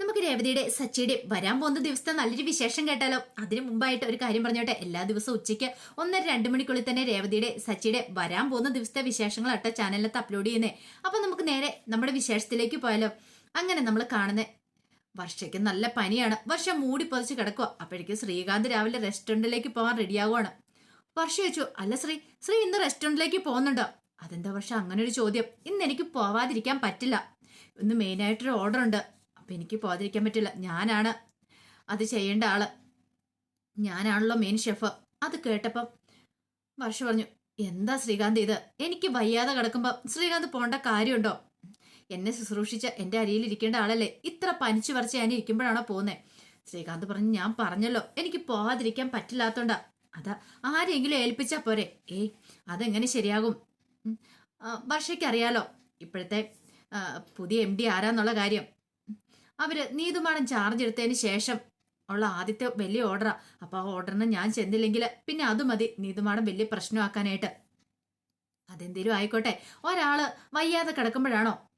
നമുക്ക് രേവതിയുടെ സച്ചിയുടെ വരാൻ പോകുന്ന ദിവസത്തെ നല്ലൊരു വിശേഷം കേട്ടാലോ? അതിനു മുമ്പായിട്ട് ഒരു കാര്യം പറഞ്ഞോട്ടെ. എല്ലാ ദിവസവും ഉച്ചയ്ക്ക് ഒന്നര രണ്ട് മണിക്കുള്ളിൽ തന്നെ രേവതിയുടെ സച്ചിയുടെ വരാൻ പോകുന്ന ദിവസത്തെ വിശേഷങ്ങളാട്ടോ ചാനലിനകത്ത് അപ്ലോഡ് ചെയ്യുന്നേ. അപ്പൊ നമുക്ക് നേരെ നമ്മുടെ വിശേഷത്തിലേക്ക് പോയാലോ? അങ്ങനെ നമ്മൾ കാണുന്ന. വർഷയ്ക്ക് നല്ല പനിയാണ്. വർഷം മൂടി പൊതിച്ച് കിടക്കുക അപ്പോഴേക്കും ശ്രീകാന്ത് രാവിലെ റെസ്റ്റോറന്റിലേക്ക് പോകാൻ റെഡിയാവുകയാണ് വർഷ ചോദിച്ചു അല്ല ശ്രീ ശ്രീ ഇന്ന് റെസ്റ്റോറന്റിലേക്ക് പോകുന്നുണ്ടോ? അതെന്താ വർഷം? അങ്ങനെ ഒരു ചോദ്യം. ഇന്ന് എനിക്ക് പോവാതിരിക്കാൻ പറ്റില്ല. ഇന്ന് മെയിനായിട്ടൊരു ഓർഡർ ഉണ്ട്. അപ്പം എനിക്ക് പോകാതിരിക്കാൻ പറ്റില്ല. ഞാനാണ് അത് ചെയ്യേണ്ട ആൾ. ഞാനാണല്ലോ മെയിൻ ഷെഫ് അത് കേട്ടപ്പം വർഷ പറഞ്ഞു എന്താ ശ്രീകാന്ത് ഇത്? എനിക്ക് വയ്യാതെ കിടക്കുമ്പോൾ ശ്രീകാന്ത് പോകേണ്ട കാര്യമുണ്ടോ? എന്നെ ശുശ്രൂഷിച്ച എന്റെ അരിയിൽ ഇരിക്കേണ്ട ആളല്ലേ? ഇത്ര പനിച്ചു വരച്ച് ഞാൻ ഇരിക്കുമ്പോഴാണോ പോകുന്നത് ശ്രീകാന്ത് പറഞ്ഞു ഞാൻ പറഞ്ഞല്ലോ എനിക്ക് പോവാതിരിക്കാൻ പറ്റില്ലാത്തോണ്ടാ. അതാ ആരെങ്കിലും ഏൽപ്പിച്ചാ പോരെ. ഏയ് അതെങ്ങനെ ശരിയാകും? ഉം. വർഷയ്ക്ക് അറിയാലോ ഇപ്പോഴത്തെ പുതിയ എം ഡി ആരാന്നുള്ള കാര്യം. അവർ നീതുമാടൻ ചാർജ് എടുത്തതിന് ശേഷം ഉള്ള ആദ്യത്തെ വലിയ ഓർഡറാ അപ്പൊ ആ ഓർഡറിന് ഞാൻ ചെന്നില്ലെങ്കിൽ പിന്നെ അത് മതി. നീതുമാടം വലിയ പ്രശ്നമാക്കാനായിട്ട്. അതെന്തേലും ആയിക്കോട്ടെ. ഒരാൾ വയ്യാതെ കിടക്കുമ്പോഴാണോ?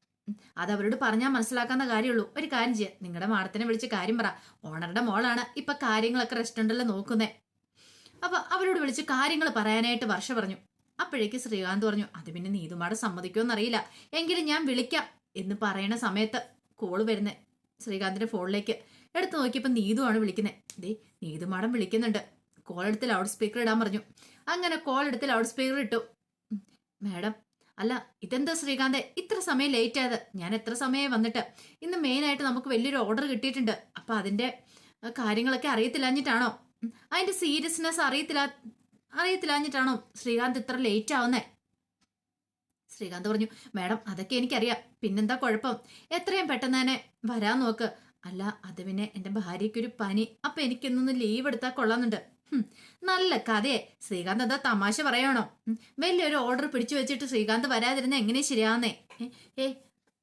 അത് അവരോട് പറഞ്ഞാൽ മനസ്സിലാക്കാവുന്ന കാര്യമുള്ളൂ. ഒരു കാര്യം ചെയ്യാം. നിങ്ങളുടെ മാഡത്തിനെ വിളിച്ച് കാര്യം പറ. ഓണറുടെ മോളാണ് ഇപ്പൊ കാര്യങ്ങളൊക്കെ റെസ്റ്റോറന്റിൽ നോക്കുന്നേ. അപ്പൊ അവരോട് വിളിച്ച് കാര്യങ്ങൾ പറയാനായിട്ട് വർഷ പറഞ്ഞു. അപ്പോഴേക്ക് ശ്രീകാന്ത് പറഞ്ഞു അത് പിന്നെ നീതുമാട് സമ്മതിക്കുമെന്നറിയില്ല എങ്കിലും ഞാൻ വിളിക്കാം. എന്ന് പറയണ സമയത്ത് കോൾ വരുന്നേ. ശ്രീകാന്തിന്റെ ഫോണിലേക്ക് എടുത്തു നോക്കിയപ്പോൾ നീതുവാണ് വിളിക്കുന്നത്. ദേ നീതുമാടം വിളിക്കുന്നുണ്ട്. കോൾ എടുത്ത് ലൗഡ് സ്പീക്കർ ഇടാൻ പറഞ്ഞു. അങ്ങനെ കോൾ എടുത്ത് ലൗഡ് സ്പീക്കർ ഇട്ടു. മാഡം അല്ല ഇതെന്താ ശ്രീകാന്ത്? ഇത്ര സമയം ലേറ്റ് ആയത്. ഞാൻ എത്ര സമയം വന്നിട്ട്? ഇന്ന് മെയിനായിട്ട് നമുക്ക് വലിയൊരു ഓർഡർ കിട്ടിയിട്ടുണ്ട്. അപ്പൊ അതിന്റെ കാര്യങ്ങളൊക്കെ അറിയത്തില്ലാഞ്ഞിട്ടാണോ? അതിന്റെ സീരിയസ്നെസ് അറിയത്തില്ല അറിയത്തില്ലാഞ്ഞിട്ടാണോ ശ്രീകാന്ത് ഇത്ര ലേറ്റ് ആവുന്നേ? ശ്രീകാന്ത് പറഞ്ഞു മാഡം അതൊക്കെ എനിക്കറിയാം. പിന്നെന്താ കുഴപ്പം? എത്രയും പെട്ടെന്ന് തന്നെ വരാൻ നോക്ക്. അല്ല അത് പിന്നെ എന്റെ ഭാര്യയ്ക്കൊരു പനി. അപ്പൊ എനിക്കിന്നൊന്ന് ലീവ് എടുത്താൽ കൊള്ളാന്നുണ്ട് നല്ല കഥയെ. ശ്രീകാന്ത് എന്താ തമാശ പറയണോ? വലിയൊരു ഓർഡർ പിടിച്ചു വെച്ചിട്ട് ശ്രീകാന്ത് വരാതിരുന്ന എങ്ങനെ ശരിയാവുന്നേ? ഏ,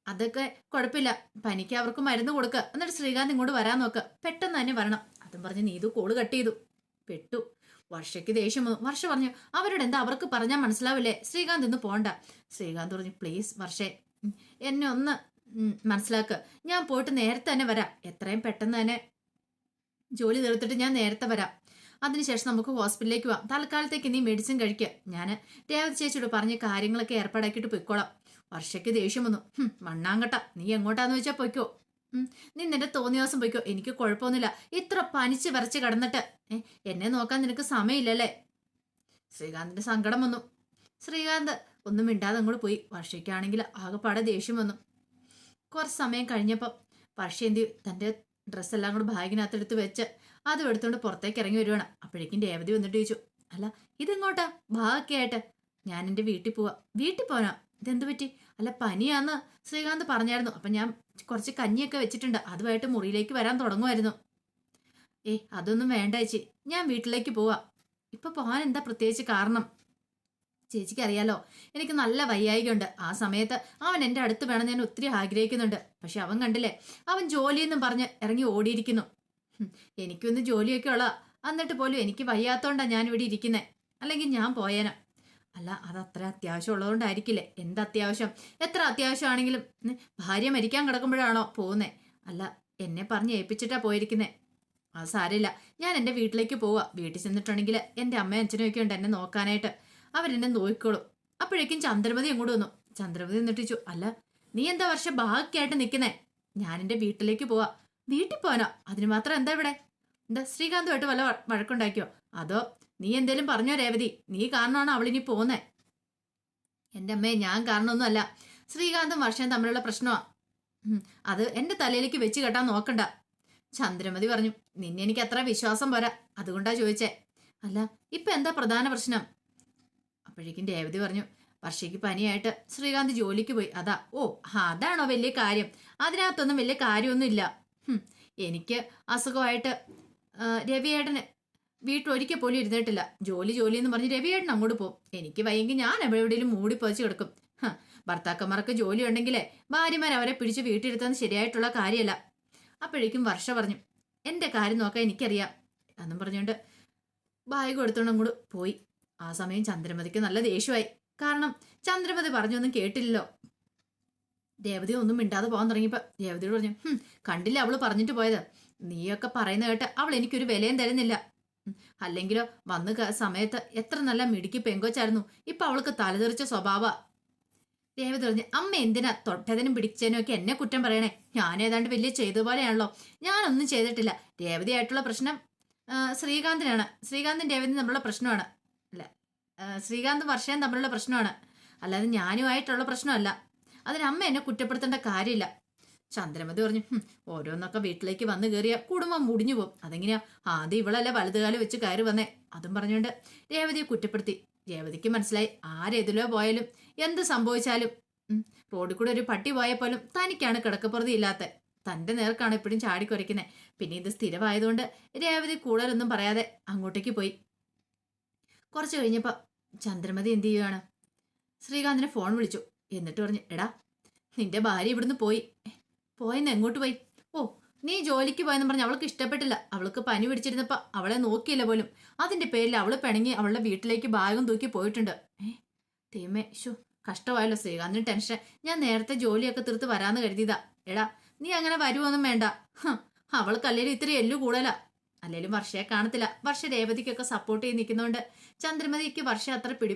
അതൊക്കെ കുഴപ്പമില്ല. പനിക്ക് അവർക്ക് മരുന്ന് കൊടുക്കുക എന്നിട്ട് ശ്രീകാന്ത് ഇങ്ങോട്ട് വരാൻ നോക്ക്. പെട്ടെന്ന് തന്നെ വരണം. അതും പറഞ്ഞ് നീതു കോൾ കട്ട് ചെയ്തു. പെട്ടു. വർഷയ്ക്ക് ദേഷ്യം വന്നു. വർഷ പറഞ്ഞു അവരോട് എന്താ അവർക്ക് പറഞ്ഞാൽ മനസ്സിലാവില്ലേ? ശ്രീകാന്ത് ഇന്ന് പോണ്ട. ശ്രീകാന്ത് പറഞ്ഞു പ്ലീസ് വർഷേ എന്നെ ഒന്ന് മനസ്സിലാക്ക. ഞാൻ പോയിട്ട് നേരത്തെ തന്നെ വരാം. എത്രയും പെട്ടെന്ന് തന്നെ ജോലി തീർത്തിട്ട് ഞാൻ നേരത്തെ വരാം. അതിനുശേഷം നമുക്ക് ഹോസ്പിറ്റലിലേക്ക് പോവാം. തൽക്കാലത്തേക്ക് നീ മെഡിസിൻ കഴിക്കുക ഞാൻ രേവതി ചേച്ചിയോട് പറഞ്ഞ് കാര്യങ്ങളൊക്കെ ഏർപ്പാടാക്കിയിട്ട് പൊയ്ക്കോളാം. വർഷയ്ക്ക് ദേഷ്യം വന്നു മണ്ണാങ്കട്ട നീ എങ്ങോട്ടാന്ന് വെച്ചാൽ പൊയ്ക്കോ. നീ നിന്റെ തോന്നിയ ദിവസം പോയിക്കോ. എനിക്ക് കുഴപ്പമൊന്നുമില്ല. ഇത്ര പനിച്ച് വരച്ച് കിടന്നിട്ട്. എന്നെ നോക്കാൻ നിനക്ക് സമയമില്ലല്ലേ? ശ്രീകാന്തിന്റെ സങ്കടം വന്നു. ശ്രീകാന്ത് ഒന്നും മിണ്ടാതെ അങ്ങോട്ട് പോയി. വർഷയ്ക്കാണെങ്കിൽ ആകെപ്പാടെ ദേഷ്യം വന്നു. കുറച്ച് സമയം കഴിഞ്ഞപ്പോൾ വർഷ എന്തി തന്റെ ഡ്രസ്സെല്ലാം കൂടെ ബാഗിനകത്തെടുത്ത് വെച്ച് അതും എടുത്തുകൊണ്ട് പുറത്തേക്ക് ഇറങ്ങി വരുവാണ്. അപ്പോഴേക്കും രേവതി വന്നിട്ട് ചോദിച്ചു അല്ല ഇതെങ്ങോട്ടാ? ബാഗൊക്കെ ആയിട്ട് ഞാൻ എന്റെ വീട്ടിൽ പോവാ. വീട്ടിൽ പോനാ ഇതെന്ത് പറ്റി? അല്ല പനിയാന്ന് ശ്രീകാന്ത് പറഞ്ഞായിരുന്നു. അപ്പം ഞാൻ കുറച്ച് കഞ്ഞിയൊക്കെ വെച്ചിട്ടുണ്ട്. അതുമായിട്ട് മുറിയിലേക്ക് വരാൻ തുടങ്ങുമായിരുന്നു. ഏ അതൊന്നും വേണ്ട ചേച്ചി. ഞാൻ വീട്ടിലേക്ക് പോവാ. ഇപ്പൊ പോകാൻ എന്താ പ്രത്യേകിച്ച് കാരണം? ചേച്ചിക്ക് അറിയാലോ എനിക്ക് നല്ല വയ്യായികയുണ്ട്. ആ സമയത്ത് അവൻ എന്റെ അടുത്ത് വേണം ഞാൻ ഒത്തിരി ആഗ്രഹിക്കുന്നുണ്ട്. പക്ഷെ അവൻ കണ്ടില്ലേ അവൻ ജോലിയെന്നും പറഞ്ഞ് ഇറങ്ങി ഓടിയിരിക്കുന്നു. എനിക്കൊന്ന് ജോലിയൊക്കെ ഉള്ള എന്നിട്ട് പോലും എനിക്ക് വയ്യാത്തോണ്ടാ ഞാൻ ഇവിടെ ഇരിക്കുന്നത് അല്ലെങ്കിൽ ഞാൻ പോയേനെ. അല്ല അത് അത്ര അത്യാവശ്യം ഉള്ളതുകൊണ്ടായിരിക്കില്ലേ എന്ത് അത്യാവശ്യം എത്ര അത്യാവശ്യമാണെങ്കിലും ഭാര്യ മരിക്കാൻ കിടക്കുമ്പോഴാണോ പോകുന്നേ? അല്ല എന്നെ പറഞ്ഞ് ഏൽപ്പിച്ചിട്ടാ പോയിരിക്കുന്നേ. അത് സാരമില്ല. ഞാൻ എന്റെ വീട്ടിലേക്ക് പോവാ. വീട്ടിൽ ചെന്നിട്ടുണ്ടെങ്കിൽ എന്റെ അമ്മയും അച്ഛനും ഒക്കെ ഉണ്ട് എന്നെ നോക്കാനായിട്ട്. അവരെന്നെ നോക്കിക്കോളും. അപ്പോഴേക്കും ചന്ദ്രമതി അങ്ങോട്ട് വന്നു. ചന്ദ്രമതി എന്നിട്ടിച്ചു അല്ല നീ എന്താ വർഷം ബാക്കിയായിട്ട് നിൽക്കുന്നേ? ഞാൻ എന്റെ വീട്ടിലേക്ക് പോവാ. വീട്ടിൽ പോവാനോ? അതിന് മാത്രം എന്താ ഇവിടെ? എന്താ ശ്രീകാന്തുമായിട്ട് വല്ല വഴക്കുണ്ടാക്കിയോ? അതോ നീ എന്തേലും പറഞ്ഞോ രേവതി. നീ കാരണമാണ് അവളിനി പോന്നേ എന്റെ അമ്മയെ ഞാൻ കാരണമൊന്നുമല്ല. ശ്രീകാന്തും വർഷയും തമ്മിലുള്ള പ്രശ്നമാ. അത് എന്റെ തലയിലേക്ക് വെച്ച് കെട്ടാൻ നോക്കണ്ട. ചന്ദ്രമതി പറഞ്ഞു നിന്നെ എനിക്ക് അത്ര വിശ്വാസം പോരാ. അതുകൊണ്ടാ ചോദിച്ചേ. അല്ല ഇപ്പൊ എന്താ പ്രധാന പ്രശ്നം? അപ്പോഴേക്കും രേവതി പറഞ്ഞു വർഷയ്ക്ക് പനിയായിട്ട് ശ്രീകാന്ത് ജോലിക്ക് പോയി. അതാ. ഓ അതാണോ വലിയ കാര്യം? അതിനകത്തൊന്നും വലിയ കാര്യമൊന്നുമില്ല. എനിക്ക് അസുഖമായിട്ട് രവിയേട്ടന് വീട്ടിൽ ഒരിക്കൽ പോലും ഇരുന്നിട്ടില്ല. ജോലി ജോലി എന്ന് പറഞ്ഞ് രവിയേട്ടൻ അങ്ങോട്ട് പോകും. എനിക്ക് വയ്യെങ്കിൽ ഞാൻ എവിടെയെങ്കിലും മൂടി പൊതിച്ച് കിടക്കും. ഭർത്താക്കന്മാർക്ക് ജോലി ഉണ്ടെങ്കിലേ ഭാര്യമാർ അവരെ പിടിച്ച് വീട്ടിലിരുത്തുന്നത് ശരിയായിട്ടുള്ള കാര്യമല്ല. അപ്പോഴേക്കും വർഷ പറഞ്ഞു എന്റെ കാര്യം നോക്കാൻ എനിക്കറിയാം. എന്നും പറഞ്ഞുകൊണ്ട് ബാഗ് എടുത്തോണ്ട് അങ്ങോട്ട് പോയി. ആ സമയം ചന്ദ്രമതിക്ക് നല്ല ദേഷ്യമായി. കാരണം ചന്ദ്രമതി പറഞ്ഞൊന്നും കേട്ടില്ലല്ലോ. ദേവതി ഒന്നും മിണ്ടാതെ പോകാൻ തുടങ്ങിയപ്പോൾ ദേവതിയോട് പറഞ്ഞു കണ്ടില്ല അവൾ പറഞ്ഞിട്ട് പോയത്. നീയൊക്കെ പറയുന്ന കേട്ട് അവൾ എനിക്കൊരു വിലയും തരുന്നില്ല. അല്ലെങ്കിലോ വന്ന സമയത്ത് എത്ര നല്ല മിടുക്കി പെങ്കോച്ചായിരുന്നു. ഇപ്പൊ അവൾക്ക് തലതെറിച്ച സ്വഭാവ. രേവതി പറഞ്ഞു അമ്മ എന്തിനാ തൊട്ടതിനും പിടിച്ചതിനും ഒക്കെ എന്നെ കുറ്റം പറയണേ? ഞാൻ ഏതാണ്ട് വലിയ ചെയ്ത പോലെയാണല്ലോ. ഞാനൊന്നും ചെയ്തിട്ടില്ല. രേവതിയായിട്ടുള്ള പ്രശ്നം ശ്രീകാന്തിനാണ്. ശ്രീകാന്തും രേവതി തമ്മിലുള്ള പ്രശ്നമാണ്. അല്ല ശ്രീകാന്തും വർഷയും തമ്മിലുള്ള പ്രശ്നമാണ്. അല്ലാതെ ഞാനുമായിട്ടുള്ള പ്രശ്നമല്ല. അതിന് അമ്മ എന്നെ കുറ്റപ്പെടുത്തേണ്ട കാര്യമില്ല. ചന്ദ്രമതി പറഞ്ഞു ഓരോന്നൊക്കെ വീട്ടിലേക്ക് വന്ന് കയറിയ കുടുംബം മുടിഞ്ഞു പോകും. അതെങ്ങനെയാ? ആദ്യം ഇവളല്ല വലതുകാലം വെച്ച് കയറി വന്നേ. അതും പറഞ്ഞുകൊണ്ട് രേവതിയെ കുറ്റപ്പെടുത്തി. രേവതിക്ക് മനസ്സിലായി ആരേതിലോ പോയാലും എന്ത് സംഭവിച്ചാലും റോഡിൽ കൂടെ ഒരു പട്ടി പോയപ്പോലും തനിക്കാണ് കിടക്കപ്പുറതി ഇല്ലാത്ത. തന്റെ നേർക്കാണ് എപ്പോഴും ചാടിക്കുരയ്ക്കുന്നത് പിന്നെ ഇത് സ്ഥിരമായതുകൊണ്ട് രേവതി കൂടുതലൊന്നും പറയാതെ അങ്ങോട്ടേക്ക് പോയി. കുറച്ച് കഴിഞ്ഞപ്പോ ചന്ദ്രമതി എന്ത് ചെയ്യുകയാണ് ശ്രീകാന്തിനെ ഫോൺ വിളിച്ചു. എന്നിട്ട് പറഞ്ഞു എടാ നിന്റെ ഭാര്യ ഇവിടുന്ന് പോയി. "ഏ, പോയെന്ന് എങ്ങോട്ട് പോയി? ഓ നീ ജോലിക്ക് പോയെന്ന് പറഞ്ഞ് അവൾക്ക് ഇഷ്ടപ്പെട്ടില്ല. അവൾക്ക് പനി പിടിച്ചിരുന്നപ്പോ അവളെ നോക്കിയില്ല പോലും. അതിന്റെ പേരിൽ അവൾ പിണങ്ങി അവളുടെ വീട്ടിലേക്ക് ഭാഗം തൂക്കി പോയിട്ടുണ്ട്. തീമേ ഷോ കഷ്ടമായല്ലോ ശ്രീകാന്തിന് ടെൻഷൻ. ഞാൻ നേരത്തെ ജോലിയൊക്കെ തീർത്ത് വരാന്ന് കരുതിയതാ. എടാ നീ അങ്ങനെ വരുവൊന്നും വേണ്ട. ഹ്, അവൾക്ക് അല്ലെങ്കിലും ഇത്തിരി എല്ലു കൂടുതലാ അല്ലെങ്കിലും വർഷയെ കാണത്തില്ല. വർഷ രേവതിക്കൊക്കെ സപ്പോർട്ട് ചെയ്ത് നിൽക്കുന്നതുകൊണ്ട് ചന്ദ്രമതിക്ക് വർഷ അത്ര പിടി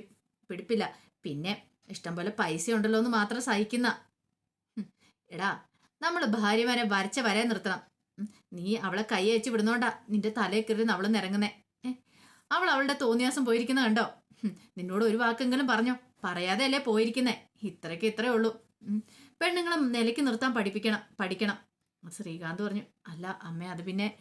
പിടിപ്പില്ല. പിന്നെ ഇഷ്ടംപോലെ പൈസ ഉണ്ടല്ലോ എന്ന് മാത്രം സഹിക്കുന്ന. എടാ നമ്മൾ ഭാര്യമാരെ വരച്ച വരെ നിർത്തണം. നീ അവളെ കൈ അയച്ചു വിടുന്നോണ്ടാ നിന്റെ തലയിൽ കയറി അവൾ നിരങ്ങുന്നേ. അവൾ അവളുടെ തോന്നിയാസം പോയിരിക്കുന്ന കണ്ടോ? നിന്നോട് ഒരു വാക്കെങ്കിലും പറഞ്ഞോ. പറയാതെ അല്ലേ പോയിരിക്കുന്നേ. ഇത്രയ്ക്ക് ഇത്രേ ഉള്ളൂ. പെണ്ണുങ്ങളും നിലയ്ക്ക് നിർത്താൻ പഠിപ്പിക്കണം പഠിക്കണം. ശ്രീകാന്ത് പറഞ്ഞു അല്ല അമ്മേ അത് പിന്നെ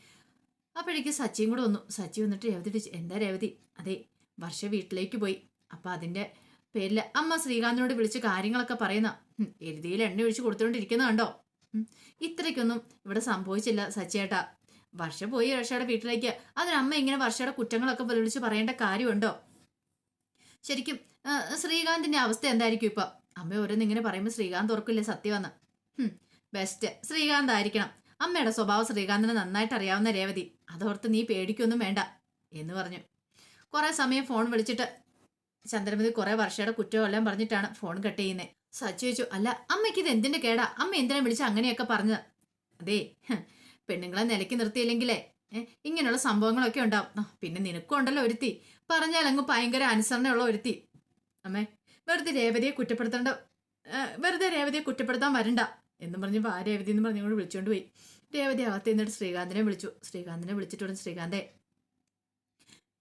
അപ്പോഴേക്ക് സച്ചിയും കൂടെ വന്നു. സച്ചി വന്നിട്ട് രേവതി എന്താ രേവതി? അതെ വർഷ വീട്ടിലേക്ക് പോയി. അപ്പൊ അതിന്റെ പേരിൽ അമ്മ ശ്രീകാന്തിനോട് വിളിച്ച് കാര്യങ്ങളൊക്കെ പറയുന്ന. എരുതിയിൽ എണ്ണ ഒഴിച്ച് കൊടുത്തുകൊണ്ടിരിക്കുന്ന കണ്ടോ? ഇത്രയ്ക്കൊന്നും ഇവിടെ സംഭവിച്ചില്ല സച്ചേട്ടാ വർഷ പോയി വർഷയുടെ വീട്ടിലേക്ക്. അതിനമ്മ ഇങ്ങനെ വർഷയുടെ കുറ്റങ്ങളൊക്കെ വിളിച്ച് പറയേണ്ട കാര്യമുണ്ടോ? ശരിക്കും ശ്രീകാന്തിന്റെ അവസ്ഥ എന്തായിരിക്കും ഇപ്പൊ? അമ്മ ഓരോന്ന് ഇങ്ങനെ പറയുമ്പോൾ ശ്രീകാന്ത് ഓർക്കില്ലേ സത്യമെന്ന്? ബെസ്റ്റ് ശ്രീകാന്ത് ആയിരിക്കണം. അമ്മയുടെ സ്വഭാവം ശ്രീകാന്തിന് നന്നായിട്ട് അറിയാവുന്ന രേവതി. അതോർത്ത് നീ പേടിക്കൊന്നും വേണ്ട എന്ന് പറഞ്ഞു. കുറെ സമയം ഫോൺ വിളിച്ചിട്ട് ചന്ദ്രമതി കുറെ വർഷയുടെ കുറ്റമെല്ലാം പറഞ്ഞിട്ടാണ് ഫോൺ കട്ട് ചെയ്യുന്നത് സച്ചു ചോദിച്ചു അല്ല അമ്മയ്ക്ക് ഇത് എന്തിന്റെ കേടാ? അമ്മ എന്തിനാ വിളിച്ച അങ്ങനെയൊക്കെ പറഞ്ഞത്? അതെ പെണ്ണുങ്ങളെ നിലയ്ക്ക് നിർത്തിയില്ലെങ്കിലേ ഇങ്ങനെയുള്ള സംഭവങ്ങളൊക്കെ ഉണ്ടാവും. പിന്നെ നിനക്കും ഉണ്ടല്ലോ ഒരുത്തി. പറഞ്ഞാൽ അങ്ങ് ഭയങ്കര അനുസരണയുള്ള ഒരുത്തി. അമ്മേ വെറുതെ രേവതിയെ കുറ്റപ്പെടുത്തേണ്ട വെറുതെ രേവതിയെ കുറ്റപ്പെടുത്താൻ വരണ്ട എന്നും പറഞ്ഞ് ആ രേവതി എന്ന് പറഞ്ഞുകൊണ്ട് വിളിച്ചുകൊണ്ട് പോയി. രേവതി അകത്ത് നിന്നിട്ട് ശ്രീകാന്തിനെ വിളിച്ചു. ശ്രീകാന്തിനെ വിളിച്ചിട്ടുണ്ട് ശ്രീകാന്തേ ശ്രീകാന്തേ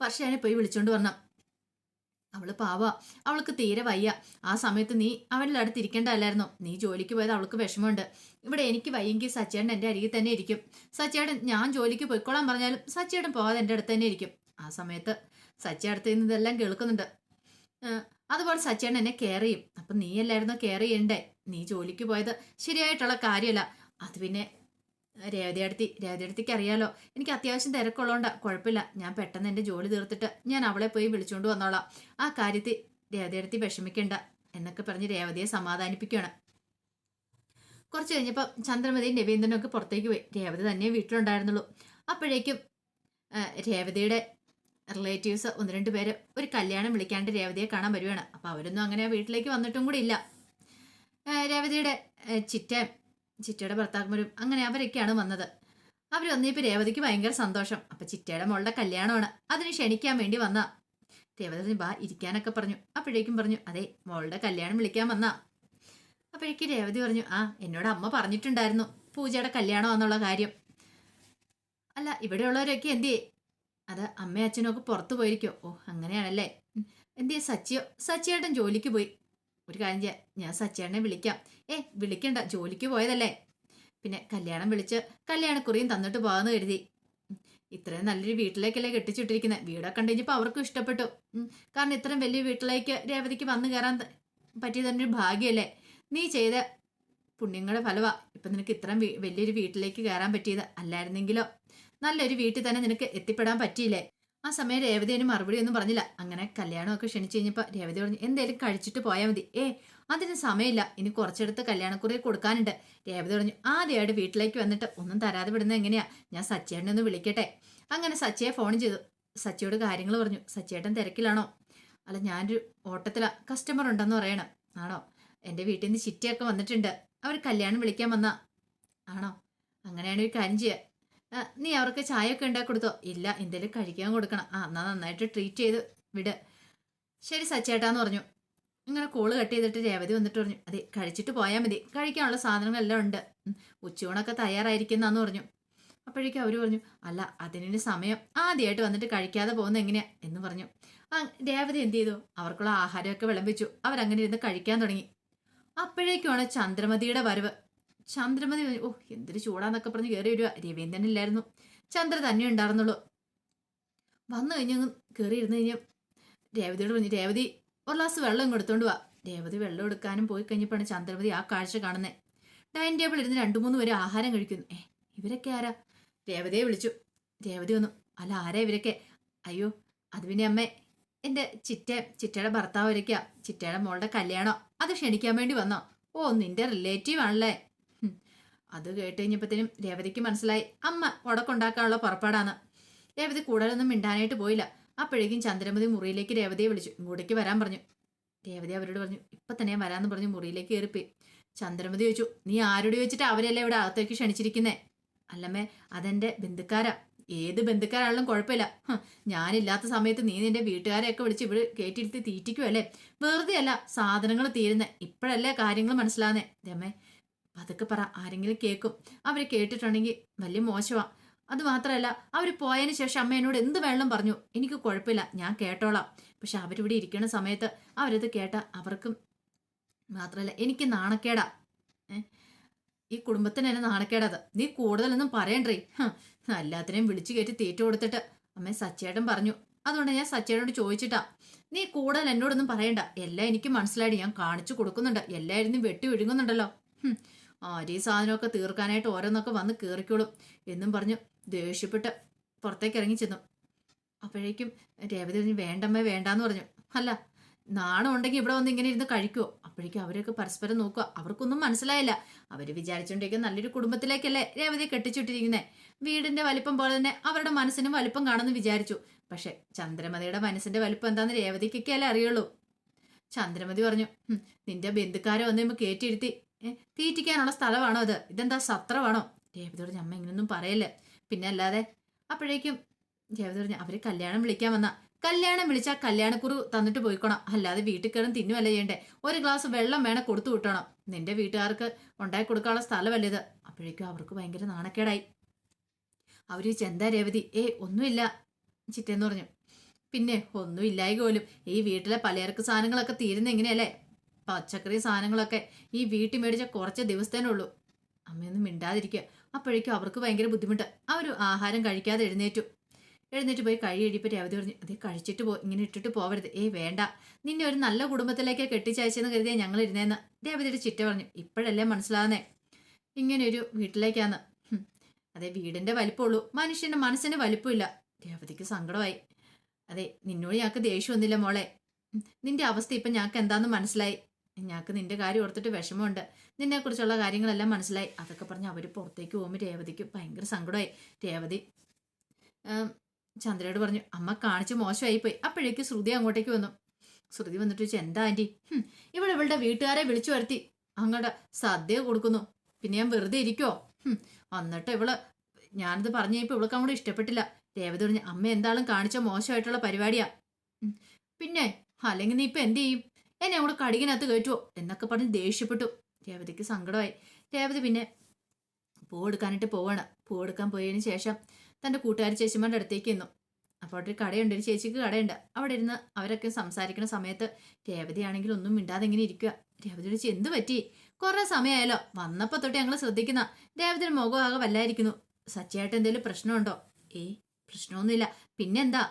വർഷേനെ പോയി വിളിച്ചുകൊണ്ട് വരണം. അവൾ പാവ. അവൾക്ക് തീരെ വയ്യ. ആ സമയത്ത് നീ അവന്റെ അടുത്ത് ഇരിക്കേണ്ടതല്ലായിരുന്നോ നീ ജോലിക്ക് പോയത് അവൾക്ക് വിഷമമുണ്ട്. ഇവിടെ എനിക്ക് വയ്യെങ്കിൽ സച്ചേട്ടൻ എന്റെ അരികിൽ തന്നെ ഇരിക്കും. സച്ചേട്ടൻ ഞാൻ ജോലിക്ക് പോയിക്കോളാൻ പറഞ്ഞാലും സച്ചേട്ടൻ പോകാതെ എന്റെ അടുത്ത് തന്നെ ഇരിക്കും. ആ സമയത്ത് സച്ചി അടുത്ത് നിന്ന് ഇതെല്ലാം കേൾക്കുന്നുണ്ട്. അതുപോലെ സച്ചേട്ടൻ എന്നെ കെയർ ചെയ്യും. അപ്പം നീ അല്ലായിരുന്നോ കെയർ ചെയ്യണ്ടേ? നീ ജോലിക്ക് പോയത് ശരിയായിട്ടുള്ള കാര്യമല്ല. അത് പിന്നെ രേവതി രേവതിയടുത്തേക്ക് അറിയാലോ. എനിക്ക് അത്യാവശ്യം തിരക്കുള്ളതുകൊണ്ടാ കുഴപ്പമില്ല. ഞാൻ പെട്ടെന്ന് എന്റെ ജോലി തീർത്തിട്ട് ഞാൻ അവളെ പോയി വിളിച്ചുകൊണ്ട് വന്നോളാം. ആ കാര്യത്തിൽ രേവതിയടുത്തി വിഷമിക്കണ്ട എന്നൊക്കെ പറഞ്ഞ് രേവതിയെ സമാധാനിപ്പിക്കുകയാണ് കുറച്ച് കഴിഞ്ഞപ്പോൾ ചന്ദ്രമതിയും രവീന്ദ്രനും ഒക്കെ പുറത്തേക്ക് പോയി. രേവതി തന്നെ വീട്ടിലുണ്ടായിരുന്നുള്ളൂ. അപ്പോഴേക്കും രേവതിയുടെ റിലേറ്റീവ്സ് ഒന്ന് രണ്ട് പേര് ഒരു കല്യാണം വിളിക്കാണ്ട് രേവതിയെ കാണാൻ വരുവാണ്. അപ്പോൾ അവരൊന്നും അങ്ങനെ വീട്ടിലേക്ക് വന്നിട്ടും കൂടി ഇല്ല. രേവതിയുടെ ചിറ്റ ചിറ്റയുടെ ഭർത്താക്കന്മാരും അങ്ങനെ അവരൊക്കെയാണ് വന്നത്. അവർ വന്നപ്പോൾ രേവതിക്ക് ഭയങ്കര സന്തോഷം. അപ്പം ചിറ്റയുടെ മോളുടെ കല്യാണമാണ്. അതിന് ക്ഷണിക്കാൻ വേണ്ടി വന്ന. രേവതി വാ ഇരിക്കാനൊക്കെ പറഞ്ഞു. അപ്പോഴേക്കും പറഞ്ഞു അതെ മോളുടെ കല്യാണം വിളിക്കാൻ വന്നാ. അപ്പോഴേക്ക് രേവതി പറഞ്ഞു ആ എന്നോട് അമ്മ പറഞ്ഞിട്ടുണ്ടായിരുന്നു പൂജയുടെ കല്യാണം എന്നുള്ള കാര്യം. അല്ല ഇവിടെയുള്ളവരൊക്കെ എന്തിയെ? അത് അമ്മയും അച്ഛനും ഒക്കെ പുറത്തു പോയിരിക്കോ ഓ അങ്ങനെയാണല്ലേ. എന്തിയെ സച്ചിയോ? സച്ചിയേട്ടൻ ജോലിക്ക് പോയി. ഒരു കാര്യം ചെയ്യാം. ഞാൻ സച്ചിയേട്ടനെ വിളിക്കാം. ഏ വിളിക്കണ്ട. ജോലിക്ക് പോയതല്ലേ. പിന്നെ കല്യാണം വിളിച്ച് കല്യാണക്കുറിയും തന്നിട്ട് പോകാമെന്ന് കരുതി. ഇത്രയും നല്ലൊരു വീട്ടിലേക്കല്ലേ കെട്ടിച്ചിട്ടിരിക്കുന്നത് വീടൊക്കെ കണ്ടു അവർക്കും ഇഷ്ടപ്പെട്ടു. കാരണം ഇത്രയും വലിയ വീട്ടിലേക്ക് രേവതിക്ക് വന്നു കയറാൻ പറ്റിയ തന്നെ ഒരു ഭാഗ്യമല്ലേ നീ ചെയ്ത പുണ്യങ്ങളുടെ ഫലവാ. ഇപ്പം നിനക്ക് ഇത്രയും വലിയൊരു വീട്ടിലേക്ക് കയറാൻ പറ്റിയത് അല്ലായിരുന്നെങ്കിലോ? നല്ലൊരു വീട്ടിൽ തന്നെ നിനക്ക് എത്തിപ്പെടാൻ പറ്റിയില്ലേ? ആ സമയം രേവതി അതിന് മറുപടി ഒന്നും പറഞ്ഞില്ല. അങ്ങനെ കല്യാണമൊക്കെ ക്ഷണിച്ചു കഴിഞ്ഞപ്പോൾ രേവതി പറഞ്ഞു എന്തേലും കഴിച്ചിട്ട് പോയാൽ മതി. ഏ അതിന് സമയമില്ല. ഇനി കുറച്ചെടുത്ത് കല്യാണക്കുറി കൊടുക്കാനുണ്ട്. രേവതി പറഞ്ഞു ആദ്യമായിട്ട് വീട്ടിലേക്ക് വന്നിട്ട് ഒന്നും തരാതെ വിടുന്നത് എങ്ങനെയാ? ഞാൻ സച്ചേട്ടനെ ഒന്ന് വിളിക്കട്ടെ. അങ്ങനെ സച്ചിയെ ഫോൺ ചെയ്തു. സച്ചിയോട് കാര്യങ്ങൾ പറഞ്ഞു സച്ചേട്ടൻ തിരക്കിലാണോ? അല്ല ഞാനൊരു ഓട്ടത്തിലാ. കസ്റ്റമർ ഉണ്ടെന്ന് പറയണം. ആണോ? എന്റെ വീട്ടിൽ നിന്ന് ചിറ്റയൊക്കെ വന്നിട്ടുണ്ട്. അവർ കല്യാണം വിളിക്കാൻ വന്ന. ആണോ? അങ്ങനെയാണ് ഒരു കാര്യം ചെയ്യുക നീ അവർക്ക് ചായയൊക്കെ ഉണ്ടാക്കി കൊടുത്തോ ഇല്ല എന്തെങ്കിലും കഴിക്കാൻ കൊടുക്കണം. ആ എന്നാ നന്നായിട്ട് ട്രീറ്റ് ചെയ്ത് വിട്. ശരി സച്ചേട്ടാന്ന് പറഞ്ഞു. ഇങ്ങനെ കോൾ കട്ട് ചെയ്തിട്ട് രേവതി വന്നിട്ട് പറഞ്ഞു അതെ കഴിച്ചിട്ട് പോയാൽ മതി. കഴിക്കാനുള്ള സാധനങ്ങളെല്ലാം ഉണ്ട്. ഉച്ചയൂണൊക്കെ തയ്യാറായിരിക്കുന്നാന്ന് പറഞ്ഞു. അപ്പോഴേക്കും അവർ പറഞ്ഞു അല്ല അതിന് സമയം. ആദ്യമായിട്ട് വന്നിട്ട് കഴിക്കാതെ പോകുന്ന എങ്ങനെയാ? എന്ന് പറഞ്ഞു. ആ രേവതി എന്ത് ചെയ്തു? അവർക്കുള്ള ആഹാരമൊക്കെ വിളമ്പിച്ചു. അവരങ്ങനെ ഇരുന്ന് കഴിക്കാൻ തുടങ്ങി. അപ്പോഴേക്കുമാണ് ചന്ദ്രമതിയുടെ വരവ്. ചന്ദ്രമതി ഓ എന്തൊരു ചൂടാന്നൊക്കെ പറഞ്ഞ് കയറി വരിക രവീന്ദ്രൻ ഇല്ലായിരുന്നു. ചന്ദ്ര തന്നെ ഉണ്ടായിരുന്നുള്ളൂ. വന്നു കഴിഞ്ഞ് കയറി ഇരുന്ന് കഴിഞ്ഞ് രേവതിയോട് പറഞ്ഞു രേവതി ഒരു ഗ്ലാസ് വെള്ളം കൊടുത്തോണ്ട് വാ. രേവതി വെള്ളം എടുക്കാനും പോയി കഴിഞ്ഞപ്പോഴാണ് ചന്ദ്രമതി ആ കാഴ്ച കാണുന്നത് ഡൈനിങ് ടേബിൾ ഇരുന്ന് രണ്ടു മൂന്ന് പേര് ആഹാരം കഴിക്കുന്നു. ഏ ഇവരൊക്കെ ആരാ? രേവതിയെ വിളിച്ചു. രേവതി വന്നു അല്ല ആരാ ഇവരൊക്കെ? അയ്യോ അത് പിന്നെ അമ്മേ എന്റെ ചിറ്റ ചിറ്റയുടെ ഭർത്താവ് ഇരിക്കുക ചിറ്റയുടെ മോളുടെ കല്യാണം. അത് ക്ഷണിക്കാൻ വേണ്ടി വന്നോ. ഓ നിന്റെ റിലേറ്റീവ് ആണല്ലേ. അത് കേട്ട് കഴിഞ്ഞപ്പോഴത്തേനും രേവതിക്ക് മനസ്സിലായി. അമ്മ ഉടക്കുണ്ടാക്കാനുള്ള പുറപ്പാടാണ്. രേവതി കൂടുതലൊന്നും മിണ്ടാനായിട്ട് പോയില്ല. അപ്പോഴേക്കും ചന്ദ്രമതി മുറിയിലേക്ക് രേവതിയെ വിളിച്ചു. ഇങ്ങോട്ടേക്ക് വരാൻ പറഞ്ഞു. രേവതി അവരോട് പറഞ്ഞു ഇപ്പൊ തന്നെ വരാമെന്ന് പറഞ്ഞു മുറിയിലേക്ക് കയറിപ്പോയി. ചന്ദ്രമതി ചോദിച്ചു നീ ആരോട് ചോദിച്ചിട്ട് അവരല്ലേ ഇവിടെ അകത്തേക്ക് ക്ഷണിച്ചിരിക്കുന്നേ? അല്ലമ്മേ അതെന്റെ ബന്ധുക്കാരാ. ഏത് ബന്ധുക്കാരാണെങ്കിലും കുഴപ്പമില്ല. ഞാനില്ലാത്ത സമയത്ത് നീ നിന്റെ വീട്ടുകാരെയൊക്കെ വിളിച്ച് ഇവിടെ കയറ്റിയിരുത്തി തീറ്റിക്കുമല്ലേ വെറുതെ അല്ല സാധനങ്ങൾ തീരുന്നേ. ഇപ്പോഴല്ലേ കാര്യങ്ങൾ മനസ്സിലാകുന്നേ രമേ പതുക്കെ പറ ആരെങ്കിലും കേൾക്കും അവർ കേട്ടിട്ടുണ്ടെങ്കിൽ വലിയ മോശമാണ് അത് മാത്രമല്ല അവർ പോയതിന് ശേഷം അമ്മ എന്നോട് എന്ത് വെള്ളം പറഞ്ഞു. എനിക്ക് കുഴപ്പമില്ല ഞാൻ കേട്ടോളാം. പക്ഷെ അവരിവിടെ ഇരിക്കുന്ന സമയത്ത് അവരത് കേട്ട അവർക്കും മാത്രമല്ല എനിക്ക് നാണക്കേടാ. ഈ കുടുംബത്തിന് തന്നെ നാണക്കേടാത് നീ കൂടുതലൊന്നും പറയണ്ടേ? എല്ലാത്തിനെയും വിളിച്ചു കയറ്റി തീറ്റ കൊടുത്തിട്ട് അമ്മ സച്ചേട്ടൻ പറഞ്ഞു. അതുകൊണ്ട് ഞാൻ സച്ചേട്ടനോട് ചോദിച്ചിട്ടാ. നീ കൂടുതൽ എന്നോടൊന്നും പറയണ്ട. എല്ലാം എനിക്ക് മനസ്സിലായി ഞാൻ കാണിച്ചു കൊടുക്കുന്നുണ്ട്. എല്ലായിരുന്നു വെട്ടി ഒഴുങ്ങുന്നുണ്ടല്ലോ ഹും, ആര് സാധനമൊക്കെ തീർക്കാനായിട്ട് ഓരോന്നൊക്കെ വന്ന് കയറിക്കോളും എന്നും പറഞ്ഞു ദേഷ്യപ്പെട്ട് പുറത്തേക്ക് ഇറങ്ങി ചെന്നു. അപ്പോഴേക്കും രേവതി പറഞ്ഞു വേണ്ടമ്മേ വേണ്ടാന്ന് പറഞ്ഞു. അല്ല നാണം ഉണ്ടെങ്കിൽ ഇവിടെ വന്ന് ഇങ്ങനെ ഇരുന്ന് കഴിക്കുമോ അപ്പോഴേക്കും അവരൊക്കെ പരസ്പരം നോക്കുക. അവർക്കൊന്നും മനസ്സിലായില്ല. അവർ വിചാരിച്ചുകൊണ്ടിരിക്കുന്ന നല്ലൊരു കുടുംബത്തിലേക്കല്ലേ രേവതി കെട്ടിച്ചുട്ടിരിക്കുന്നത് വീടിന്റെ വലിപ്പം പോലെ തന്നെ അവരുടെ മനസ്സിനും വലിപ്പം കാണുമെന്ന് വിചാരിച്ചു. പക്ഷെ ചന്ദ്രമതിയുടെ മനസ്സിന്റെ വലിപ്പം എന്താന്ന് രേവതിക്കൊക്കെ അല്ലേ അറിയുള്ളൂ. ചന്ദ്രമതി പറഞ്ഞു നിന്റെ ബന്ധുക്കാരെ വന്ന് കയറ്റിയിരുത്തി ഏ, തീറ്റിക്കാനുള്ള സ്ഥലമാണോ അത്? ഇതെന്താ സത്രമാണോ? രേവതി പറഞ്ഞു അമ്മ ഇങ്ങനൊന്നും പറയല്ലേ. പിന്നെ അല്ലാതെ അപ്പോഴേക്കും രേവതി പറഞ്ഞു അവർ കല്യാണം വിളിക്കാൻ വന്ന കല്യാണം വിളിച്ചാൽ കല്യാണക്കുറു തന്നിട്ട് പോയിക്കണം. അല്ലാതെ വീട്ടിൽ കയറും തിന്നുമല്ല ചെയ്യണ്ടേ? ഒരു ഗ്ലാസ് വെള്ളം വേണം കൊടുത്തു വിട്ടണം. നിന്റെ വീട്ടുകാർക്ക് ഉണ്ടാക്കി കൊടുക്കാനുള്ള സ്ഥലമല്ല ഇത്? അപ്പോഴേക്കും അവർക്ക് ഭയങ്കര നാണക്കേടായി. അവർ എന്താ രേവതി? ഏ ഒന്നുമില്ല ചിറ്റേന്ന് പറഞ്ഞു. പിന്നെ ഒന്നുമില്ലായി പോലും. ഈ വീട്ടിലെ പലചരക്ക് സാധനങ്ങളൊക്കെ തീരുന്ന എങ്ങനെയല്ലേ? പച്ചക്കറി സാധനങ്ങളൊക്കെ ഈ വീട്ടിൽ മേടിച്ച കുറച്ച് ദിവസത്തേനേ ഉള്ളൂ. അമ്മയൊന്നും മിണ്ടാതിരിക്കുക. അപ്പോഴേക്കും അവർക്ക് ഭയങ്കര ബുദ്ധിമുട്ട്. അവർ ആഹാരം കഴിക്കാതെ എഴുന്നേറ്റു. എഴുന്നേറ്റ് പോയി കഴി കഴിയപ്പോൾ അവധി പറഞ്ഞു അതേ കഴിച്ചിട്ട് പോ ഇങ്ങനെ ഇട്ടിട്ട് പോവരുത്. ഏയ് വേണ്ട. നിന്നെ ഒരു നല്ല കുടുംബത്തിലേക്ക് കെട്ടിച്ചയച്ചെന്ന് കരുതിയാ ഞങ്ങൾ ഇരുന്നേന്ന്. രവതിയുടെ ചിറ്റ പറഞ്ഞു ഇപ്പോഴല്ലേ മനസ്സിലാകുന്നേ ഇങ്ങനെ ഒരു വീട്ടിലേക്കാന്ന്. അതെ വീടിന്റെ വലിപ്പമുള്ളൂ. മനുഷ്യന്റെ മനസ്സിന് വലിപ്പമില്ല. രേവതിക്ക് സങ്കടമായി. അതെ നിന്നോട് ഞങ്ങൾക്ക് ദേഷ്യം ഒന്നുമില്ല മോളെ. നിന്റെ അവസ്ഥ ഇപ്പം ഞങ്ങൾക്ക് എന്താന്ന് മനസ്സിലായി? ഞങ്ങൾക്ക് നിന്റെ കാര്യം ഓർത്തിട്ട് വിഷമമുണ്ട്. നിന്നെക്കുറിച്ചുള്ള കാര്യങ്ങളെല്ലാം മനസ്സിലായി. അതൊക്കെ പറഞ്ഞ് അവർ പുറത്തേക്ക് പോകുമ്പോൾ രേവതിക്ക് ഭയങ്കര സങ്കടമായി. രേവതി ചന്ദ്രയോട് പറഞ്ഞു അമ്മ കാണിച്ച് മോശമായി പോയി അപ്പോഴേക്ക് ശ്രുതി അങ്ങോട്ടേക്ക് വന്നു. ശ്രുതി വന്നിട്ട് ചോദിച്ചു എന്താ ആന്റി ഇവിടെ ഇവളുടെ വീട്ടുകാരെ വിളിച്ചു വരുത്തി. അങ്ങോട്ട് സദ്യ കൊടുക്കുന്നു. പിന്നെ ഞാൻ വെറുതെ ഇരിക്കോ ഹും, എന്നിട്ട് ഇവൾ ഞാനിത് പറഞ്ഞു കഴിഞ്ഞപ്പോൾ ഇവൾക്ക് അങ്ങോട്ട് ഇഷ്ടപ്പെട്ടില്ല. രേവതി പറഞ്ഞു അമ്മ എന്താളും കാണിച്ച മോശമായിട്ടുള്ള പരിപാടിയാ. പിന്നെ അല്ലെങ്കിൽ നീ ഇപ്പൊ എന്ത് ചെയ്യും? എന്നെ അവിടെ കടികിനകത്ത് കയറ്റുമോ എന്നൊക്കെ പറഞ്ഞ് ദേഷ്യപ്പെട്ടു. രേവതിക്ക് സങ്കടമായി. രേവതി പിന്നെ പൂ എടുക്കാനായിട്ട് പോവാണ്. പൂ എടുക്കാൻ പോയതിന് ശേഷം തന്റെ കൂട്ടുകാരി ചേച്ചിമാരുടെ അടുത്തേക്ക് എന്നു അപ്പോൾ അവിടെ ഒരു കടയുണ്ട്. ഒരു ചേച്ചിക്ക് കടയുണ്ട്. അവിടെ ഇരുന്ന് അവരൊക്കെ സംസാരിക്കുന്ന സമയത്ത് രേവതിയാണെങ്കിൽ ഒന്നും മിണ്ടാതെ ഇങ്ങനെ ഇരിക്കുക രേവതി ചോദിച്ചു എന്ത് പറ്റി? കുറേ സമയമായല്ലോ വന്നപ്പോൾ തൊട്ട് ഞങ്ങൾ ശ്രദ്ധിക്കുന്ന രേവതിയുടെ മുഖം ആകെ വല്ലായിരിക്കുന്നു. സച്ചിയായിട്ട് എന്തെങ്കിലും പ്രശ്നമുണ്ടോ? ഏയ് പ്രശ്നമൊന്നുമില്ല. പിന്നെന്താ?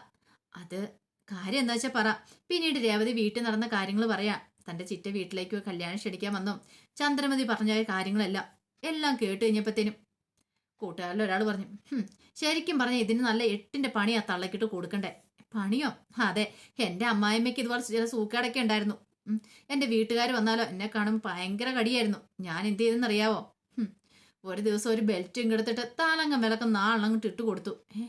അത് കാര്യം എന്താ വെച്ചാൽ പറ. പിന്നീട് രേവതി വീട്ടിൽ നടന്ന കാര്യങ്ങൾ പറയാം. തന്റെ ചിറ്റ വീട്ടിലേക്ക് കല്യാണം ക്ഷണിക്കാൻ വന്നു. ചന്ദ്രമതി പറഞ്ഞ കാര്യങ്ങളെല്ലാം എല്ലാം കേട്ട് കഴിഞ്ഞപ്പോഴത്തേനും കൂട്ടുകാരിൽ ഒരാൾ പറഞ്ഞു ശരിക്കും പറഞ്ഞ ഇതിന് നല്ല എട്ടിന്റെ പണി ആ തള്ളക്കിട്ട് കൊടുക്കണ്ടേ? പണിയോ? അതെ. എന്റെ അമ്മായിമ്മയ്ക്ക് ഇതുപോലെ ചില സൂക്കേടൊക്കെ ഉണ്ടായിരുന്നു. എന്റെ വീട്ടുകാർ വന്നാലോ? എന്നെ കാണുമ്പോൾ ഭയങ്കര കടിയായിരുന്നു. ഞാൻ എന്ത് ചെയ്തെന്നറിയാവോ? ഒരു ദിവസം ഒരു ബെൽറ്റ് ഇങ്ങെടുത്തിട്ട് താലങ്ങം വിലക്കം നാളങ്ങോട്ട് ഇട്ട് കൊടുത്തു. ഏ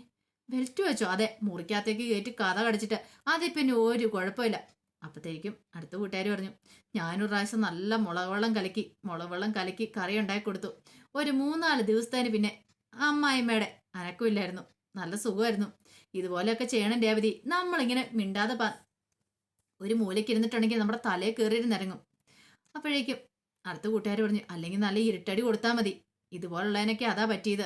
ബെൽറ്റ് വെച്ചോ. അതെ മുറിക്കകത്തേക്ക് കയറ്റി കഥ കടിച്ചിട്ട്. അതിൽ പിന്നെ ഒരു കുഴപ്പമില്ല. അപ്പത്തേക്കും അടുത്ത കൂട്ടുകാർ പറഞ്ഞു ഞാനൊരു പ്രാവശ്യം നല്ല മുളക് വെള്ളം കലക്കി മുളക് വെള്ളം കലക്കി കറി ഉണ്ടാക്കി കൊടുത്തു. ഒരു മൂന്നാൽ ദിവസത്തേന് പിന്നെ അമ്മായിമ്മയുടെ അനക്കമില്ലായിരുന്നു നല്ല സുഖമായിരുന്നു. ഇതുപോലെയൊക്കെ ചെയ്യണം രേവതി. നമ്മളിങ്ങനെ മിണ്ടാതെ പ ഒരു മൂലയ്ക്ക് ഇരുന്നിട്ടുണ്ടെങ്കിൽ നമ്മുടെ തലയിൽ കയറിയിരുന്നിറങ്ങും അപ്പോഴേക്കും അടുത്ത കൂട്ടുകാർ പറഞ്ഞു അല്ലെങ്കിൽ നല്ല ഇരുട്ടടി കൊടുത്താൽ മതി. ഇതുപോലുള്ളതിനൊക്കെ അതാ പറ്റിയത്.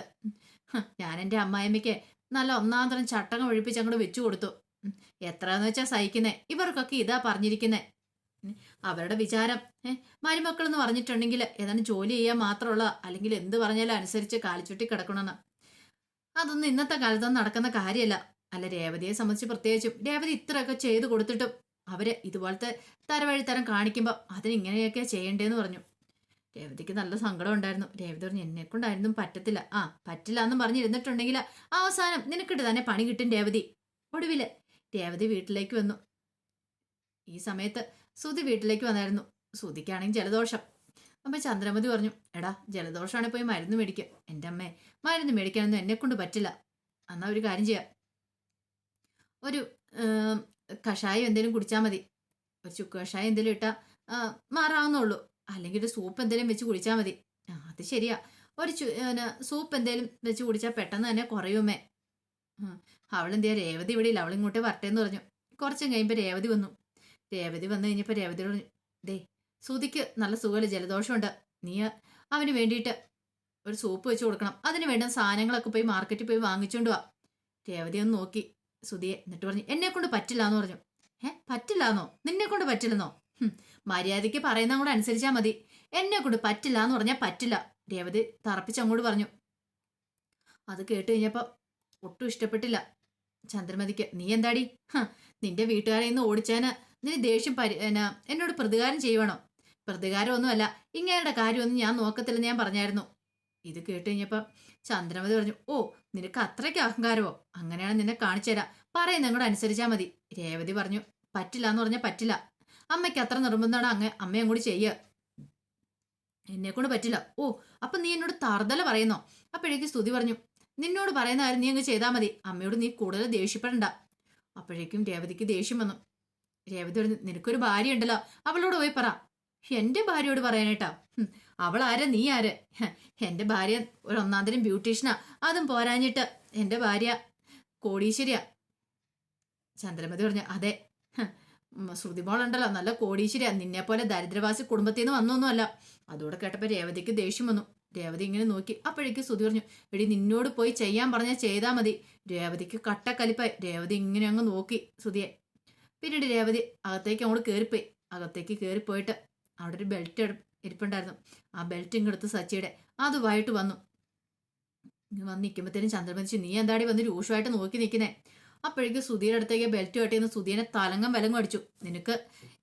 ഞാൻ എന്റെ അമ്മായിമ്മയ്ക്ക് നല്ല ഒന്നാം തരം ചട്ടകം ഒഴിപ്പിച്ച് അങ്ങോട്ട് വെച്ചു കൊടുത്തു. എത്രയെന്ന് വെച്ചാൽ സഹിക്കുന്നേ. ഇവർക്കൊക്കെ ഇതാ പറഞ്ഞിരിക്കുന്നേ. അവരുടെ വിചാരം മരുമക്കൾ എന്ന് പറഞ്ഞിട്ടുണ്ടെങ്കിൽ ഏതാണ്ട് ജോലി ചെയ്യാൻ മാത്രമുള്ള അല്ലെങ്കിൽ എന്ത് പറഞ്ഞാലും അനുസരിച്ച് കാലിച്ചുട്ടി കിടക്കണമെന്ന്. അതൊന്നും ഇന്നത്തെ കാലത്തൊന്നും നടക്കുന്ന കാര്യമല്ല. അല്ല രേവതിയെ സംബന്ധിച്ച് പ്രത്യേകിച്ചും. രേവതി ഇത്രയൊക്കെ ചെയ്തു കൊടുത്തിട്ടും അവർ ഇതുപോലത്തെ തരവഴിത്തരം കാണിക്കുമ്പോൾ അതിനിങ്ങനെയൊക്കെ ചെയ്യണ്ടേന്ന് പറഞ്ഞു. രേവതിക്ക് നല്ല സങ്കടം ഉണ്ടായിരുന്നു രേവതി പറഞ്ഞു എന്നെ കൊണ്ടായിരുന്നു പറ്റത്തില്ല. ആ പറ്റില്ല എന്നും പറഞ്ഞിരുന്നിട്ടുണ്ടെങ്കിൽ അവസാനം നിനക്കിട്ട് തന്നെ പണി കിട്ടും രേവതി. ഒടുവിൽ രേവതി വീട്ടിലേക്ക് വന്നു. ഈ സമയത്ത് സുതി വീട്ടിലേക്ക് വന്നായിരുന്നു. സുതിക്കാണെങ്കിൽ ജലദോഷം. അപ്പൊ ചന്ദ്രമതി പറഞ്ഞു എടാ ജലദോഷമാണെങ്കിൽ പോയി മരുന്ന് മേടിക്കുക എന്റെ അമ്മേ മരുന്ന് മേടിക്കാനൊന്നും എന്നെ കൊണ്ട് പറ്റില്ല. എന്നാ ഒരു കാര്യം ചെയ്യാം. ഒരു കഷായം എന്തെങ്കിലും കുടിച്ചാൽ മതി. ഒരു ചുക്ക് കഷായം എന്തെങ്കിലും ഇട്ടാൽ മാറാവുന്നുള്ളൂ അല്ലെങ്കിൽ ഒരു സൂപ്പ് എന്തെങ്കിലും വെച്ച് കുടിച്ചാൽ മതി. ആ അത് ശരിയാ. ഒരു ചു സൂപ്പ് എന്തെങ്കിലും വെച്ച് കുടിച്ചാൽ പെട്ടെന്ന് തന്നെ കുറയുമേ അവളെന്തിയാ രേവതി ഇവിടെ ഇല്ല. അവളിങ്ങോട്ട് വരട്ടെ എന്ന് പറഞ്ഞു. കുറച്ചും കഴിയുമ്പോൾ രേവതി വന്നു. രേവതി വന്നു കഴിഞ്ഞപ്പോൾ രേവതി പറഞ്ഞു ദേ സുതിക്ക് നല്ല സുഖമില്ല ജലദോഷമുണ്ട്. നീ അവന് വേണ്ടിയിട്ട് ഒരു സൂപ്പ് വെച്ച് കൊടുക്കണം. അതിന് വേണ്ട സാധനങ്ങളൊക്കെ പോയി മാർക്കറ്റിൽ പോയി വാങ്ങിച്ചുകൊണ്ട് വാ. രേവതി ഒന്ന് നോക്കി. സുധിയെ എന്നിട്ട് പറഞ്ഞു എന്നെ കൊണ്ട് പറ്റില്ല എന്ന് പറഞ്ഞു. ഏ പറ്റില്ലാന്നോ? നിന്നെ കൊണ്ട് പറ്റില്ലെന്നോ? മര്യാദയ്ക്ക് പറയുന്ന കൂടെ അനുസരിച്ചാൽ മതി. എന്നെ കൊണ്ട് പറ്റില്ല എന്ന് പറഞ്ഞാൽ പറ്റില്ല. രേവതി തറപ്പിച്ച് അങ്ങോട്ട് പറഞ്ഞു. അത് കേട്ട് കഴിഞ്ഞപ്പോൾ ഒട്ടും ഇഷ്ടപ്പെട്ടില്ല. ചന്ദ്രമതിക്ക് നീ എന്താടി? നിന്റെ വീട്ടുകാരെ ഇന്ന് ഓടിച്ചേന് നീ ദേഷ്യം പരി എന്നാ, എന്നോട് പ്രതികാരം ചെയ്യണോ പ്രതികാരമൊന്നുമല്ല. ഇങ്ങനെയുടെ കാര്യമൊന്നും ഞാൻ നോക്കത്തില്ലെന്ന് ഞാൻ പറഞ്ഞായിരുന്നു. ഇത് കേട്ട് കഴിഞ്ഞപ്പോൾ ചന്ദ്രമതി പറഞ്ഞു ഓ നിനക്ക് അത്രയ്ക്ക് അഹങ്കാരമോ? അങ്ങനെയാണ് നിന്നെ കാണിച്ചു തരാം പറയുന്നങ്ങോട് അനുസരിച്ചാ അനുസരിച്ചാൽ മതി. രേവതി പറഞ്ഞു പറ്റില്ല എന്ന് പറഞ്ഞാൽ പറ്റില്ല. അമ്മയ്ക്ക് അത്ര നിർബന്ധമാണ്. അങ്ങ് അമ്മയും കൂടി ചെയ്യുക എന്നെ കൊണ്ട് പറ്റില്ല. ഓ അപ്പൊ നീ എന്നോട് തറുതല പറയുന്നോ? അപ്പോഴേക്ക് സ്തുതി പറഞ്ഞു. നിന്നോട് പറയുന്ന കാര്യം നീ അങ്ങ് ചെയ്താൽ മതി. അമ്മയോട് നീ കൂടുതൽ ദേഷ്യപ്പെടണ്ട. അപ്പോഴേക്കും രേവതിക്ക് ദേഷ്യം വന്നു. രേവതി പറഞ്ഞു നിനക്കൊരു ഭാര്യ ഉണ്ടല്ലോ. അവളോട് പോയി പറ. എന്റെ ഭാര്യയോട് പറയാനേട്ടാ അവൾ ആരാ നീ ആര്? എന്റെ ഭാര്യ ഒരു ഒന്നാം തരം ബ്യൂട്ടീഷ്യനാ. അതും പോരാഞ്ഞിട്ട് എന്റെ ഭാര്യ കോടീശ്വരിയാ. ചന്ദ്രമതി പറഞ്ഞു അതെ ശ്രുതി മോളുണ്ടല്ലോ നല്ല കോടീശ്വരിയാ. നിന്നെ പോലെ ദരിദ്രവാസി കുടുംബത്തിൽ നിന്ന് വന്നൊന്നുമല്ല. അതോടെ കേട്ടപ്പോൾ രേവതിക്ക് ദേഷ്യം വന്നു. രേവതി ഇങ്ങനെ നോക്കി. അപ്പോഴേക്ക് ശ്രുതി പറഞ്ഞു എടി നിന്നോട് പോയി ചെയ്യാൻ പറഞ്ഞാൽ ചെയ്താൽ മതി. രേവതിക്ക് കട്ടക്കലിപ്പായി. രേവതി ഇങ്ങനെ അങ്ങ് നോക്കി ശ്രുതിയെ. പിന്നീട് രേവതി അകത്തേക്ക് അങ്ങോട്ട് കയറിപ്പോയി അകത്തേക്ക് കയറിപ്പോയിട്ട് അവിടെ ഒരു ബെൽറ്റ് ഇരിപ്പുണ്ടായിരുന്നു. ആ ബെൽറ്റ് ഇങ്ങെടുത്ത് സച്ചിയുടെ. അതുമായിട്ട് വന്നു. വന്ന് നിൽക്കുമ്പോഴത്തേനും ചന്ദ്രമതിച്ചു നീ എന്താടി വന്ന് രൂക്ഷമായിട്ട് നോക്കി നിൽക്കുന്നേ അപ്പോഴേക്ക് സുധീയുടെ അടുത്തേക്ക് ബെൽറ്റ് കെട്ടിയെന്ന് സുധീനെ തലങ്ങം വിലങ്ങും അടിച്ചു. നിനക്ക്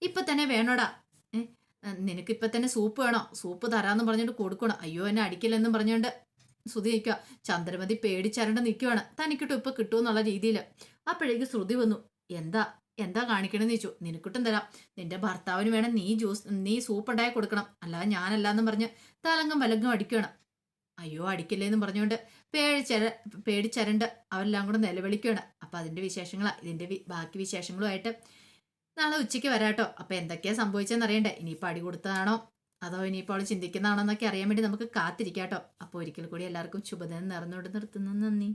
ഇപ്പൊ തന്നെ വേണോടാ. നിനക്ക് ഇപ്പൊ തന്നെ സൂപ്പ് വേണോ? സൂപ്പ് തരാന്ന് പറഞ്ഞിട്ട് കൊടുക്കണം. അയ്യോ എന്നെ അടിക്കില്ലെന്നും പറഞ്ഞുകൊണ്ട്. ശ്രുതി നിൽക്കുക ചന്ദ്രമതി പേടിച്ചരണ്ട് നിൽക്കുവാണ് തനിക്കിട്ടും ഇപ്പൊ കിട്ടുമെന്നുള്ള രീതിയിൽ. അപ്പോഴേക്ക് ശ്രുതി വന്നു. എന്താ? എന്താ കാണിക്കണമെന്ന് ചോദിച്ചു. നിനക്കിട്ടും തരാം. നിന്റെ ഭർത്താവിന് വേണം നീ ജ്യൂസ് നീ സൂപ്പ് ഉണ്ടായി കൊടുക്കണം. അല്ലാതെ ഞാനല്ലാന്നും പറഞ്ഞ് തലങ്കം വലങ്കം അടിക്കണം അയ്യോ അടിക്കില്ലേന്ന് പറഞ്ഞുകൊണ്ട് പേടിച്ചര പേടിച്ചരണ്ട് അവരെല്ലാം കൂടെ നിലവിളിക്കുകയാണ് അപ്പം അതിന്റെ വിശേഷങ്ങളാ. ഇതിന്റെ ബാക്കി വിശേഷങ്ങളുമായിട്ട് നാളെ ഉച്ചയ്ക്ക് വരാട്ടോ. അപ്പം എന്തൊക്കെയാ സംഭവിച്ചതെന്ന് അറിയണ്ടേ ഇനിയിപ്പോൾ അടി കൊടുത്തതാണോ? അതോ ഇനിയിപ്പോൾ അവൾ ചിന്തിക്കുന്നതാണോ എന്നൊക്കെ അറിയാൻ വേണ്ടി നമുക്ക് കാത്തിരിക്കാട്ടോ. അപ്പോൾ ഒരിക്കൽ കൂടി എല്ലാവർക്കും ശുഭദിനം നിറഞ്ഞുകൊണ്ട് നിർത്തുന്നു. നന്ദി.